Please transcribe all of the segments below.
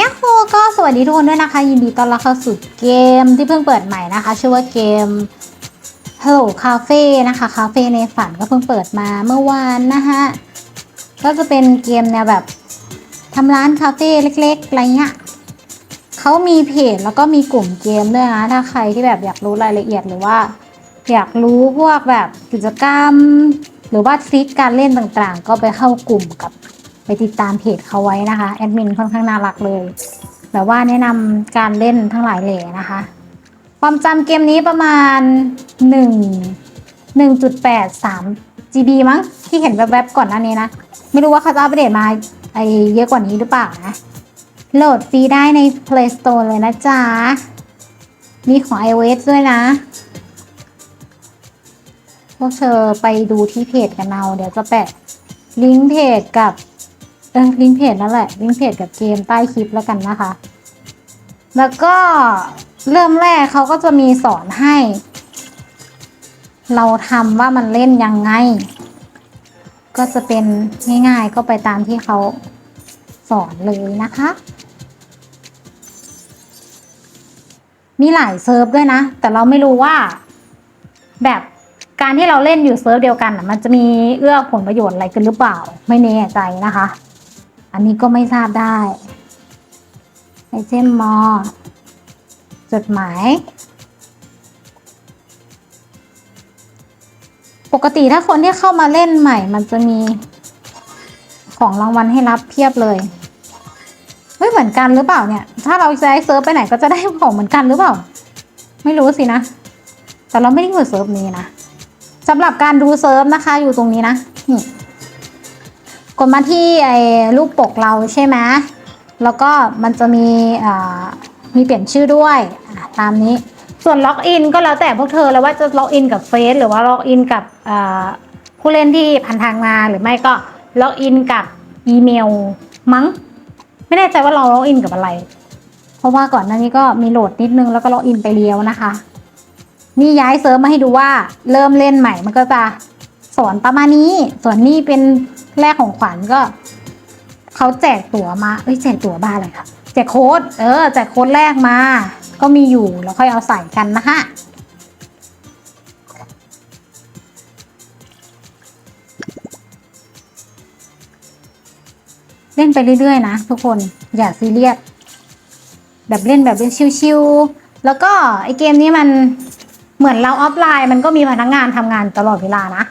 ยักโฮก็สวัสดีทุกคนด้วยนะคะ ยินดีต้อนรับเข้าสู่เกมที่เพิ่งเปิดใหม่นะคะ ชื่อว่าเกม Hello Cafe นะคะคาเฟ่ในฝันก็เพิ่งเปิดมาเมื่อวานนะคะก็จะเป็นเกมแนวแบบทำร้านคาเฟ่เล็กๆอะไรเงี้ยเขามีเพจแล้วก็มีกลุ่มเกมด้วยนะถ้าใครที่แบบอยากรู้รายละเอียดหรือว่า อยากรู้พวกแบบกิจกรรม หรือว่าทริคการเล่นต่างๆ ก็ไปเข้ากลุ่มกับ ไปติดตามเพจเขาไว้นะคะแอดมินค่อนข้างน่ารักเลยแบบว่าแนะนำการเล่นทั้งหลายแหล่นะคะ ความจำเกมนี้ประมาณ 1 1.83 GB มั้งที่เห็นแวบๆก่อนหน้านี้นะ ไม่รู้ว่าเขาจะอัปเดตมาไอเยอะกว่านี้หรือเปล่านะ โหลดฟรีได้ใน Play Store เลยนะจ๊ะ มีของ iOS ด้วยนะ พวกเธอไปดูที่เพจกันเอา เดี๋ยวจะแปะลิงก์เพจกับ เออลิงเพจนั่นแหละลิงเพจกับเกมใต้คลิปแล้วกันนะคะ แล้วก็เริ่มแรกเขาก็จะมีสอนให้ เราทำว่ามันเล่นยังไง ก็จะเป็นง่ายๆก็ไปตามที่เขาสอนเลยนะคะ มีหลายเซิร์ฟด้วยนะ แต่เราไม่รู้ว่าแบบการที่เราเล่นอยู่เซิร์ฟเดียวกันมันจะมีเอื้อผลประโยชน์อะไรกันหรือเปล่า ไม่แน่ใจนะคะ อันนี้ก็ไม่ทราบได้ไอเทมมอจดหมาย ปกติถ้าคนที่เข้ามาเล่นใหม่ มันจะมีของรางวัลให้รับเพียบเลยเฮ้ยเหมือนกันหรือเปล่าเนี่ย ถ้าเราจะให้เซิร์ฟไปไหนก็จะได้ของเหมือนกันหรือเปล่า ไม่รู้สินะ แต่เราไม่ได้อยู่เซิร์ฟนี้นะสำหรับการดูเซิร์ฟนะคะอยู่ตรงนี้นะนี่ ดมาที่ไอ้รูปปกเราใช่ไหมแล้วก็มันจะมีมีเปลี่ยนชื่อด้วยตามนี้ ส่วนล็อกอินก็แล้วแต่พวกเธอแล้วว่าจะล็อกอินกับเฟซหรือว่าล็อกอินกับผู้เล่นที่ผ่านทางมาหรือไม่ก็ล็อกอินกับอีเมลมั้ง ไม่แน่ใจว่าเราล็อกอินกับอะไร เพราะว่าก่อนหน้านี้ก็มีโหลดนิดนึงแล้วก็ล็อกอินไปเรียวนะคะ นี่ย้ายเซิร์ฟมาให้ดูว่าเริ่มเล่นใหม่มันก็จะสอนประมาณนี้ ส่วนนี่เป็น แรกของขวัญก็เขาแจกตั๋วมาเอ้ยแจกตั๋วบ้าอะไรครับแจกโค้ดเออแจกโค้ดแรกมา ก็มีอยู่แล้วค่อยเอาใส่กันนะคะเล่นไปเรื่อยๆ นะ ทุกคนอย่าซีเรียสแบบเล่นแบบชิวๆแล้วก็ไอเกมนี้มันเหมือนเราออฟไลน์ มันก็มีพนักงานทำงานตลอดเวลานะ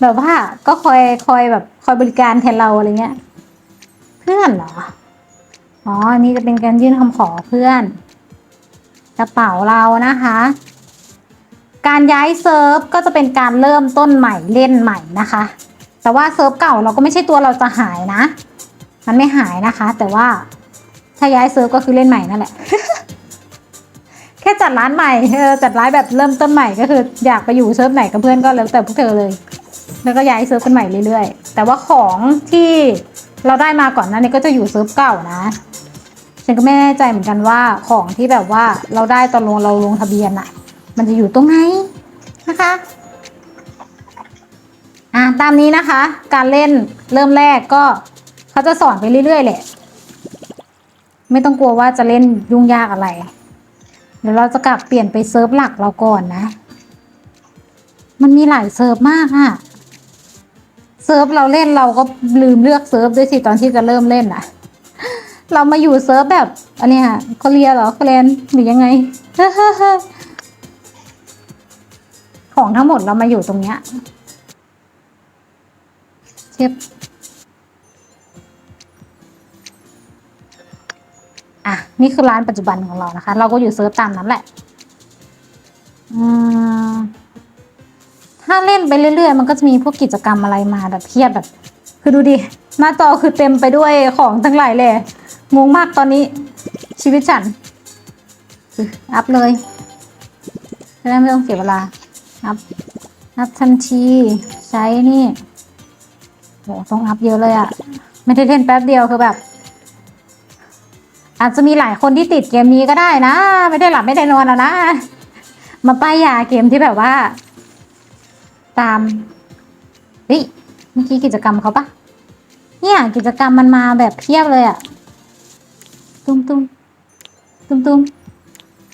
แบบว่าก็คอยคอยแบบคอยบริการแทนเราอะไรเงี้ย เพื่อนเหรอ อ๋ออันนี่จะเป็นการยื่นคำขอเพื่อน กระเป๋าเรานะคะ การย้ายเซิร์ฟก็จะเป็นการเริ่มต้นใหม่เล่นใหม่นะคะ แต่ว่าเซิร์ฟเก่าเราก็ไม่ใช่ตัวเราจะหายนะ มันไม่หายนะคะ แต่ว่าถ้าย้ายเซิร์ฟก็คือเล่นใหม่นั่นแหละ แค่จัดร้านใหม่เออจัดร้านแบบเริ่มต้นใหม่ก็คืออยากไปอยู่เซิร์ฟไหนกับเพื่อนก็แล้วแต่พวกเธอเลย แล้วก็ย้ายเซิร์ฟกันใหม่เรื่อยๆ แต่ว่าของที่เราได้มาก่อนนั้นนี่ก็จะอยู่เซิร์ฟเก่านะฉันก็ไม่แน่ใจเหมือนกันว่าของที่แบบว่าเราได้ตอนลงเราลงทะเบียนอะมันจะอยู่ตรงไหนนะคะอะตามนี้นะคะ การเล่นเริ่มแรกก็เขาจะสอนไปเรื่อยๆแหละ ไม่ต้องกลัวว่าจะเล่นยุ่งยากอะไร เดี๋ยวเราจะกลับเปลี่ยนไปเซิร์ฟหลักเราก่อนนะ มันมีหลายเซิร์ฟมากอะเซิร์ฟเราเล่นเราก็ลืมเลือกเซิร์ฟด้วยสิตอนที่จะเริ่มเล่นอะเรามาอยู่เซิร์ฟแบบอันนี้ยเกาหลีเหรอเกาหลีหรือยังไงของทั้งหมดเรามาอยู่ตรงเนี้ยเทีย อะนี่คือร้านปัจจุบันของเรานะคะ เราก็อยู่เซิร์ฟตามนั้นแหละถ้าเล่นไปเรื่อยๆ มันก็จะมีพวกกิจกรรมอะไรมาแบบเพียบแบบ คือดูดิ หน้าจอคือเต็มไปด้วยของทั้งหลายเลยงงมากตอนนี้ชีวิตฉันอึอัพเลยจะได้ไม่ต้องเสียเวลาอัพอัพทันทีใช้นี่โหต้องอัพเยอะเลยอะไม่ได้เล่นแป๊บเดียวคือแบบ อาจจะมีหลายคนที่ติดเกมนี้ก็ได้นะ ไม่ได้หลับไม่ได้นอนอะนะ มาป้ายยาเกมที่แบบว่า ตามเฮ้ยเมื่อกี้กิจกรรมเขาปะเนี่ยกิจกรรมมันมาแบบเพียบเลยอะตุ้มตุ้มตุ้มตุ้ม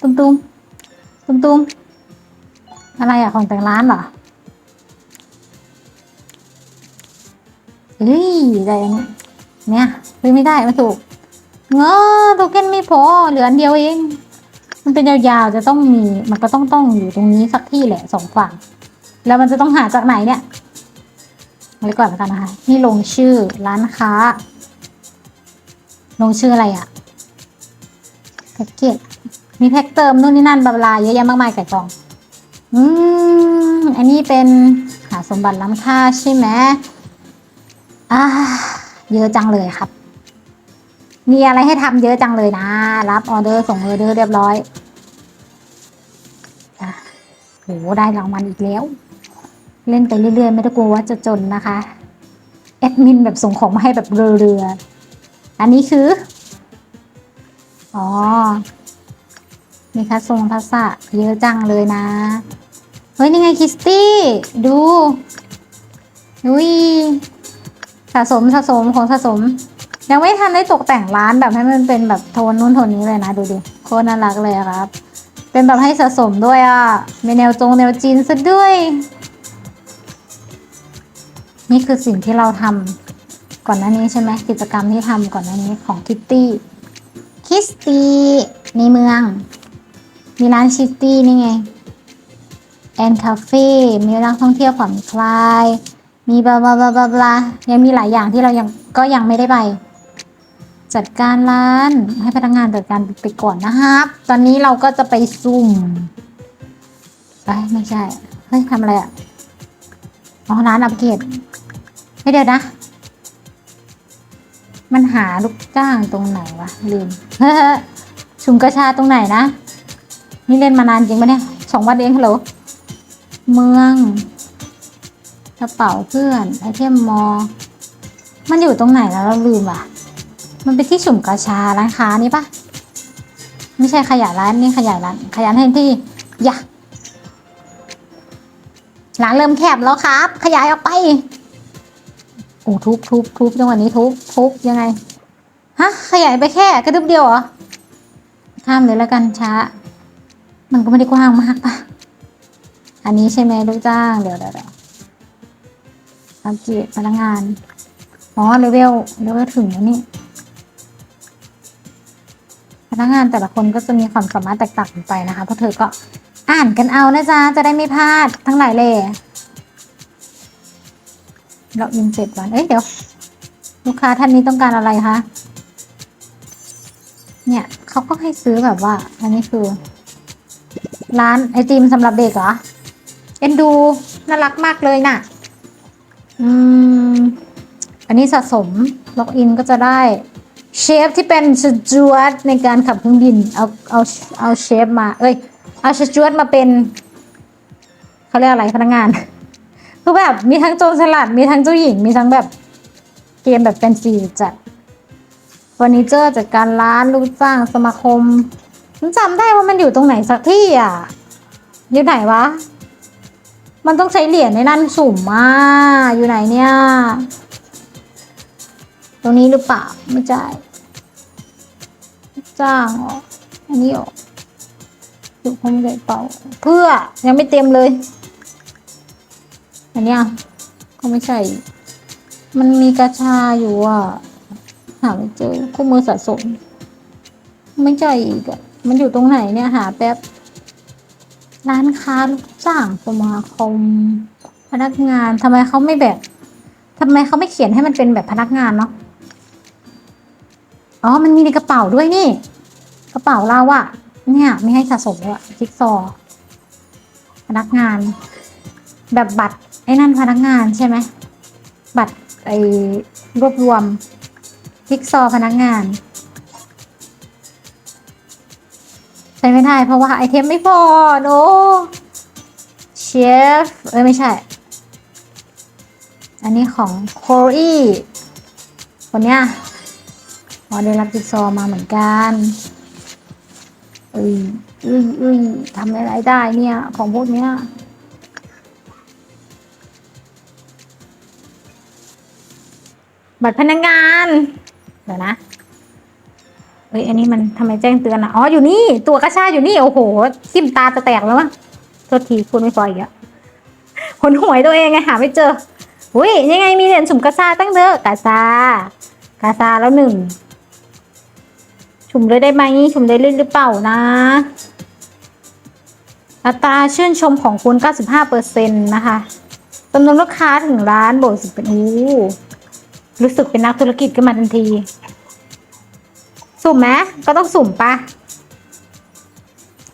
ตุ้มตุ้มตุ้มตุ้มอะไรอะของแต่งร้านเหรอเฮ้ยได้อันเนี้ยเนี่ยซื้อไม่ได้ไม่ถูก เงอโทเก้นไม่พอเหลืออันเดียวเอง มันเป็นยาวๆจะต้องมีมันก็ต้องต้องอยู่ตรงนี้สักที่แหละสองฝั่ง แล้วมันจะต้องหาจากไหนเนี่ยไว้ก่อนแล้วกันนะคะนี่ลงชื่อร้านค้า ลงชื่ออะไรอะแพ็กเกจมีแพ็กเติมนู่นนี่นั่นบลาบลาเยอะแยะมากมายไก่กอง อืม อันนี้เป็นหาสมบัติล้ำค่าใช่ไหมอ่า เยอะจังเลยครับ มีอะไรให้ทำเยอะจังเลยนะ รับออเดอร์ส่งออเดอร์เรียบร้อยอะโหได้รางวัลอีกแล้ว เล่นไปเรื่อยๆ ไม่ต้องกลัวว่าจะจนนะคะแอดมินแบบส่งของมาให้แบบเรือๆอันนี้คือ อ๋อ มีคัสทรงทักษะเยอะจังเลยนะ เฮ้ย นี่ไงคิสตี้ ดูอุ้ยสะสมสะสมของสะสม ยังไม่ทันได้ตกแต่งร้านแบบให้มันเป็นแบบโทนนู้นโทนนี้เลยนะดูดิโคตรน่ารักเลยครับ เป็นแบบให้สะสมด้วยอะมีแนวจงแนวจีนซะด้วย นี่คือสิ่งที่เราทำก่อนหน้านี้ใช่ไหมกิจกรรมที่ทำก่อนหน้านี้ของคิตตี้คิสตี้ในเมือง มีร้านชิตตี้นี่ไงแอนคาเฟ่มีร้านท่องเที่ยวผ่อนคลาย มีบลาบลาบลาบลาบลายังมีหลายอย่างที่เรายังก็ยังไม่ได้ไป จัดการร้านให้พนักงานจัดการไปก่อนนะครับ ตอนนี้เราก็จะไปซุ่มเอ้ยไม่ใช่ เฮ้ยทำอะไรอะอ๋อร้านอัปเกรดไม่เดี๋ยวนะ มันหาลูกจ้างตรงไหนวะลืมชุมกระชาตรงไหนนะ นี่เล่นมานานจริงปะเนี่ยสองวันเองฮัลโหลเมืองกระเป๋าเพื่อนไอเทมมอ มันอยู่ตรงไหนแล้วเราลืมอะ มันเป็นที่สุ่มกระชาร้านค้านี่ปะไม่ใช่ขยายร้านนี่ขยายร้านขยายให้ที่อยะร้านเริ่มแคบแล้วครับ ขยายออกไปโอ้ทุบทุบทุบจังหวะนี้ทุบทุบยังไงฮะขยายไปแค่กระดึบเดียวเหรอข้ามเลยแล้วกันช้า มันก็ไม่ได้กว้างมากปะอันนี้ใช่ไหมลูกจ้างเดี๋ยวเดี๋ยวเดี๋ยวอัปเกรดพนักงานอ๋อเลเวลเลเวลถึงแล้วนี่ นักงานแต่ละคนก็จะมีความสามารถแตกต่างกันไปนะคะเพราะเธอก็อ่านกันเอานะจ๊ะจะได้ไม่พลาดทั้งหลายเลยเราอินเจ็ดวันเอ้ยเดี๋ยว ลูกค้าท่านนี้ต้องการอะไรคะเนี่ยเขาก็ให้ซื้อแบบว่า อันนี้คือ ร้านไอติมสำหรับเด็กเหรอเอ็นดูน่ารักมากเลยน่ะ อืม อันนี้สะสมล็อกอินก็จะได้ เชฟที่เป็นสจวตในการขับเครื่องบิน เอาเอาเอาเชฟมา เอ้ย เอาสจวตมาเป็นเขาเรียกอะไรพนักงานคือแบบมีทั้งโจรสลัดมีทั้งเจ้าหญิง มีทั้งแบบเกมแบบแฟนซีจัดเฟอร์นิเจอร์จัดการร้านลูกจ้างสมาคมฉันจำได้ว่ามันอยู่ตรงไหนสักที่อะอยู่ไหนวะ มันต้องใช้เหรียญในนั่นสุ่มมาอยู่ไหนเนี่ย ตรงนี้หรือเปล่าไม่ใช่ จ้างเหรออันนี้เหรอถูกคงเลยเปล่า เพื่อยังไม่เต็มเลย อันเนี้ยก็ไม่ใช่ มันมีกระชาอยู่อะหาไม่เจอคู่มือสะสม ไม่ใช่อีกอะมันอยู่ตรงไหนเนี่ยหาแป๊บร้านค้าลูกจ้างสมาคมพนักงานทำไมเขาไม่แบบทำไมเขาไม่เขียนให้มันเป็นแบบพนักงานเนาะ อ๋อ มันมีในกระเป๋าด้วยนี่ กระเป๋าเราอะเนี่ย ไม่ให้สะสมเลยอะจิ๊กซอว์พนักงาน แบบบัตรไอ้นั่นพนักงานใช่ไหม บัตรไอ้รวบรวมจิ๊กซอว์พนักงาน ใช้ไม่ได้เพราะว่าไอเทมไม่พอโนเชฟเอ้ยไม่ใช่ อันนี้ของโคอีคนเนี้ย อได้รับจิ๊กซอมาเหมือนกันเอ้ยเอ้ยเอ้ยทำอะไรได้เนี่ย ของพวกเนี้ยบัตรพนักงาน เดี๋ยวนะเฮ้ยอันนี้มันทำไมแจ้งเตือนอะ อ๋อ อยู่นี่ ตัวกระชาอยู่นี่ โอ้โหทิมตาจะแตกแล้วมั้งโทษทีคุณไม่พออีกอะหนหวยตัวเองไงหาไม่เจอ อุ้ยยังไงมีเหรียญสุ่มกระซาตั้งเยอะกาซากาซาแล้วหนึ่ง ชุ่มเลยได้ไหมชุ่มได้เล่นหรือเปล่านะ อัตราชื่นชมของคุณ 95%นะคะจำนวนลูกค้าถึงร้านบวกสิบเป็นอู้รู้สึกเป็นนักธุรกิจขึ้นมาทันที สุ่มไหมก็ต้องสุ่มปะ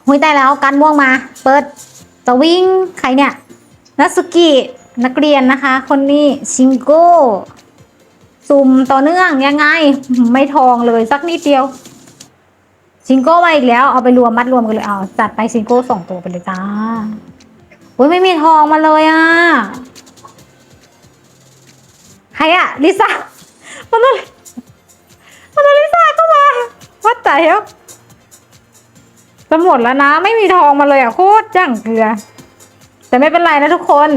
หุยได้แล้วการม่วงมา เปิดจะวิ่งใครเนี่ยนัสกินักเรียนนะคะ คนนี้ชิงโก้ สุ่มต่อเนื่องยังไง ไม่ทองเลยสักนิดเดียว ซิงโก้มาอีกแล้วเอาไปรวมมัดรวมกันเลยเอาจัดไปซิงโก้สองตัวไปเลยจ้าอุ้ยไม่มีทองมาเลยอะใครอะลิซ่ามันเลยมันเลยลิซ่าเข้ามาวัดใจเหรอจะหมดแล้วนะ ไม่มีทองมาเลยอะโคตรจังเกลือ แต่ไม่เป็นไรนะทุกคน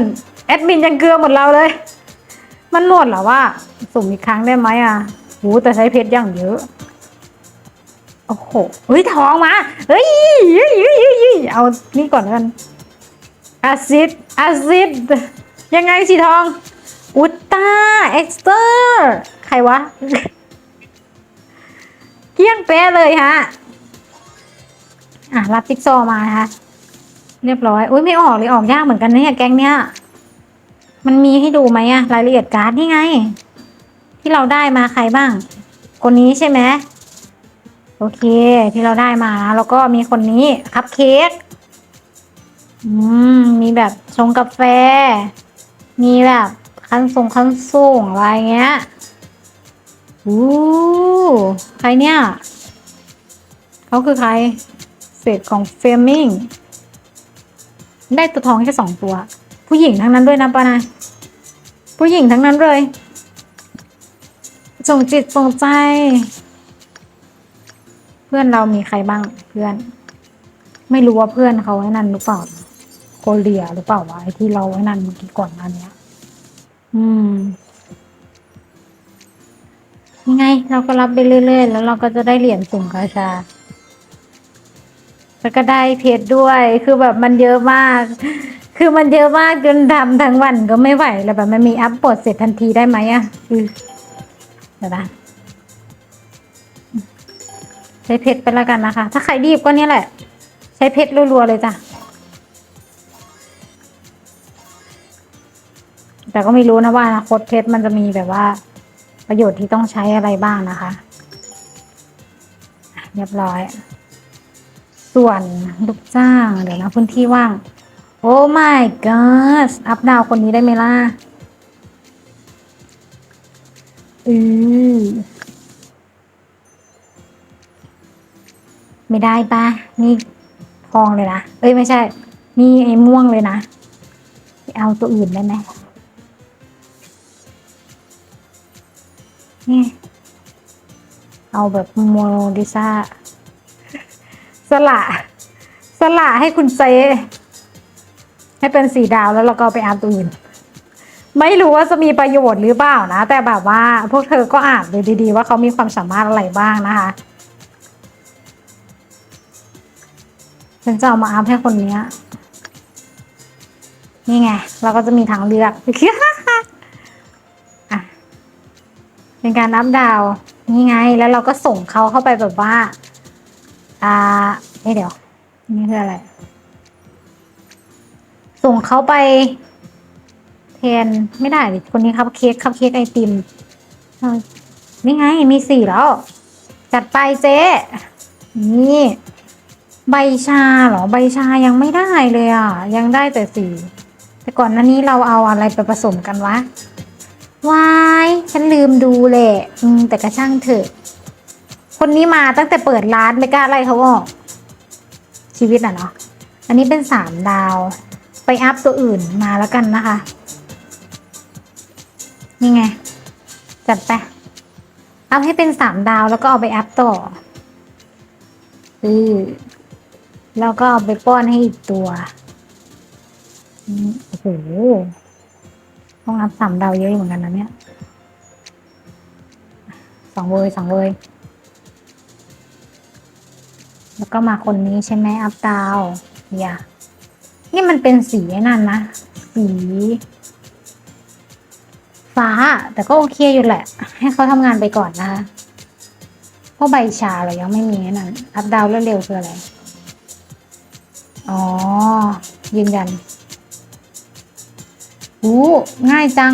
แอดมินยังเกลือหมดเราเลย มันหมดเหรอว่าสุ่มอีกครั้งได้ไหมอะโหแต่ใช้เพชรอย่างเยอะ โอ้โหเฮ้ยทองมา เฮ้ยเฮ้ยเฮ้ยเฮ้ยเฮ้เอานี่ก่อนแล้วกันอาซิดอาซิดยังไงสีทอง อุตตาเอ็กซ์เตอร์ใครวะ เกี้ยงเป๊ะเลยฮะ อะ รับจิ๊กซอว์มานะคะเรียบร้อย อุ้ยไม่ออกเลยออกยากเหมือนกันเนี่ยแก๊งเนี้ย มันมีให้ดูไหมอะรายละเอียดการ์ดนี่ไง ที่เราได้มาใครบ้าง คนนี้ใช่ไหม อเคที่เราได้มานะแล้วก็มีคนนี้คัพเค้กอืมมีแบบชงกาแฟ มีแบบคันส่งคันส่งอะไรเงี้ยอู้ใครเนี่ยเขาคือใครเศษของเฟรมิงได้ตัวทองแค่สองตัว ผู้หญิงทั้งนั้นด้วยนะปานายผู้หญิงทั้งนั้นเลยส่งจิตส่งใจ พื่อนเรามีใครบ้างเพื่อน ไม่รู้ว่าเพื่อนเขาไว้นั่นหรือเปล่าโกเลียหรือเปล่าวะไอ้ที่เราไว้นั่นเมื่อกี้ก่อนหน้าเนี้ยอืมยังไง เราก็รับไปเรื่อยๆ แล้วเราก็จะได้เหรียญสุ่มกาชา แล้วก็ได้เพชรด้วย คือแบบมันเยอะมาก คือมันเยอะมากจนทำทั้งวันก็ไม่ไหว แล้วแบบมันมีอัพปลดเสร็จทันทีได้ไหมอะคือเดี๋ยวนะ ใช้เพชรไปแล้วกันนะคะ ถ้าใครรีบก็เนี่ยแหละ ใช้เพชรรัวๆเลยจ้ะ แต่ก็ไม่รู้นะว่าอนาคตเพชรมันจะมีแบบว่า ประโยชน์ที่ต้องใช้อะไรบ้างนะคะอะเรียบร้อย ส่วนลูกจ้างเดี๋ยวนะพื้นที่ว่าง โอ้ my god อัพดาวคนนี้ได้ไหมล่ะ อือ ไม่ได้ปะนี่ทองเลยนะ เอ้ยไม่ใช่ นี่ไอ้ม่วงเลยนะเอาตัวอื่นได้ไหมนี่เอาแบบโมโนดิซ่าสละสละให้คุณเซให้เป็นสีดาวแล้วเราก็ไปอ่านตัวอื่น ไม่รู้ว่าจะมีประโยชน์หรือเปล่านะ แต่แบบว่าพวกเธอก็อ่านดูดีๆ ว่าเขามีความสามารถอะไรบ้างนะคะ ฉันจะเอามาอัพให้คนเนี้ย นี่ไง เราก็จะมีทางเลือกอะเป็นการนับดาว นี่ไง แล้วเราก็ส่งเขาเข้าไปแบบว่า อ่าเอ้เดี๋ยว นี่คืออะไร ส่งเขาไปแทนไม่ได้คนนี้ครับเค้กครับเค้กไอติมนี่ไง มีสี่แล้ว จัดไปเจ๊นี่ ใบชาเหรอใบชายังไม่ได้เลยอะ ยังได้แต่สีแต่ก่อนหน้านี้เราเอาอะไรไปผสมกันวะวายฉันลืมดูแหละอืมแต่กระช่างเถอะ คนนี้มาตั้งแต่เปิดร้านไม่กล้าไล่เขาออก ชีวิตอะเนาะอันนี้เป็นสามดาว ไปอัพตัวอื่นมาแล้วกันนะคะ นี่ไง จัดไป อัพให้เป็นสามดาวแล้วก็เอาไปอัพต่อ อือ แล้วก็เอาไปป้อนให้อีกตัวโอ้โหต้องรับสามดาวเยอะเหมือนกันนะเนี่ยสองเวยสองเวยแล้วก็มาคนนี้ใช่ไหมอัพดาวอย่านี่มันเป็นสีนั่นนะ สี ฟ้า แต่ก็โอเคอยู่แหละ ให้เขาทำงานไปก่อนนะคะ เพราะใบชาเรายังไม่มีนั่น อัพดาวเร็วๆคืออะไร อ๋อ ยืนยันอู้ง่ายจัง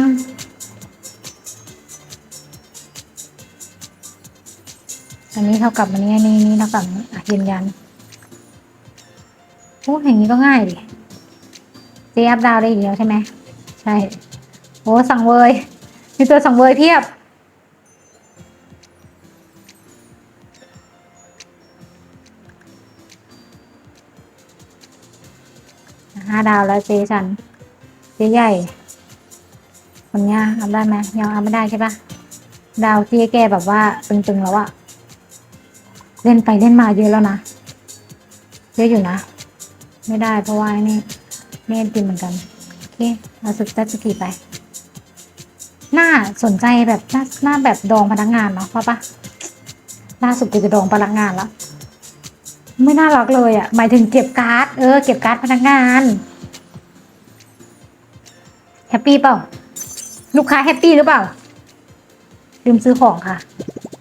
อันนี้เท่ากับอันนี้อันนี้นี่เท่ากับอะยืนยันโอ้อย่างนี้ก็ง่ายดิเจอัพดาวได้อีกแล้วใช่ไหม ใช่ โอ้ สั่งเวย มีตัวสั่งเวยเพียบ ห้าดาวแล้วเจฉันเจใหญ่คนเนี้ยอัพได้ไหมยังอัพไม่ได้ใช่ปะดาวที่แกแบบว่าตึงๆแล้วอะเล่นไปเล่นมาเยอะแล้วนะเยอะอยู่นะ ไม่ได้เพราะว่านี่ไม่เอ็นติมเหมือนกันโอเคเอาสุดจัดสกีไป หน้าสนใจแบบหน้าหน้าแบบดองพนักงานเนาะเพราะปะล่าสุดกูจะดองพนักงานแล้ว ไม่น่ารักเลยอะ่ะ หมายถึงเก็บการ์ด เออ เก็บการ์ดพนักงาน แฮปปี้เปล่า ลูกค้าแฮปปี้หรือเปล่า ลืมซื้อของค่ะ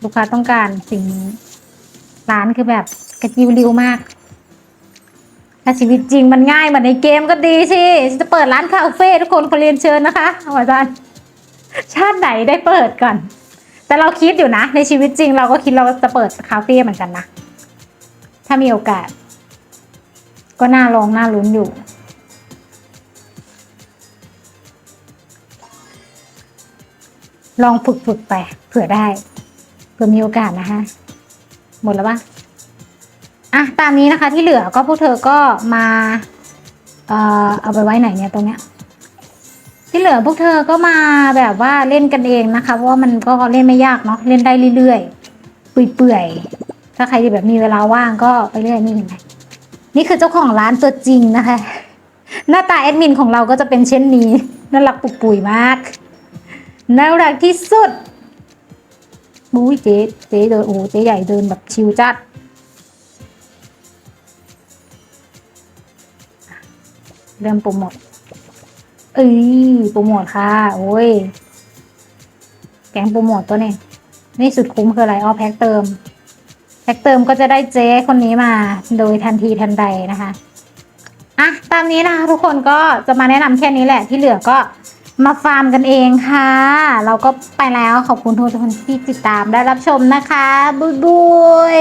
ลูกค้าต้องการสิ่งนี้ ร้านคือแบบกระจิวริวมาก ถ้าชีวิตจริงมันง่ายเหมือนในเกมก็ดีสิจะเปิดร้านคาเฟ่ทุกคนขอเรียนเชิญนะคะอาจารย์ชาติไหนได้เปิดก่อน แต่เราคิดอยู่นะ ในชีวิตจริงเราก็คิดเราจะเปิดคาเฟ่เหมือนกันนะ ถ้ามีโอกาส ก็น่าลองน่าลุ้นอยู่ ลองฝึกฝึกๆไป เผื่อได้ เผื่อมีโอกาสนะคะ หมดแล้วปะอะ ตามนี้นะคะที่เหลือก็พวกเธอก็มา เอ่อ เอาไปไว้ไหนเนี่ยตรงเนี้ยที่เหลือพวกเธอก็มาแบบว่าเล่นกันเองนะคะ เพราะว่ามันก็เล่นไม่ยากเนาะเล่นได้เรื่อยๆเปื่อยๆ ถ้าใครที่แบบมีเวลาว่างก็ไปเรื่อยนี่เห็นไหมนี่คือเจ้าของร้านตัวจริงนะคะ หน้าตาแอดมินของเราก็จะเป็นเช่นนี้น่ารักปุกปุ๋ยมากน่ารักที่สุดบุ้ยเจ๊เจ๊เดินโอ้เจ๊ใหญ่เดินแบบชิวจัดเริ่มโปรโมทเอ้ยโปรโมทค่ะ โอ้ย แกงโปรโมทตัวนี้ นี่สุดคุ้มคืออะไรอ้อแพ็คเติม แพ็คเติมก็จะได้เจ๊คนนี้มาโดยทันทีทันใดนะคะอะตามนี้นะคะทุกคนก็จะมาแนะนำแค่นี้แหละที่เหลือก็มาฟาร์มกันเองค่ะ เราก็ไปแล้วขอบคุณทุกคนที่ติดตามได้รับชมนะคะบุยบุย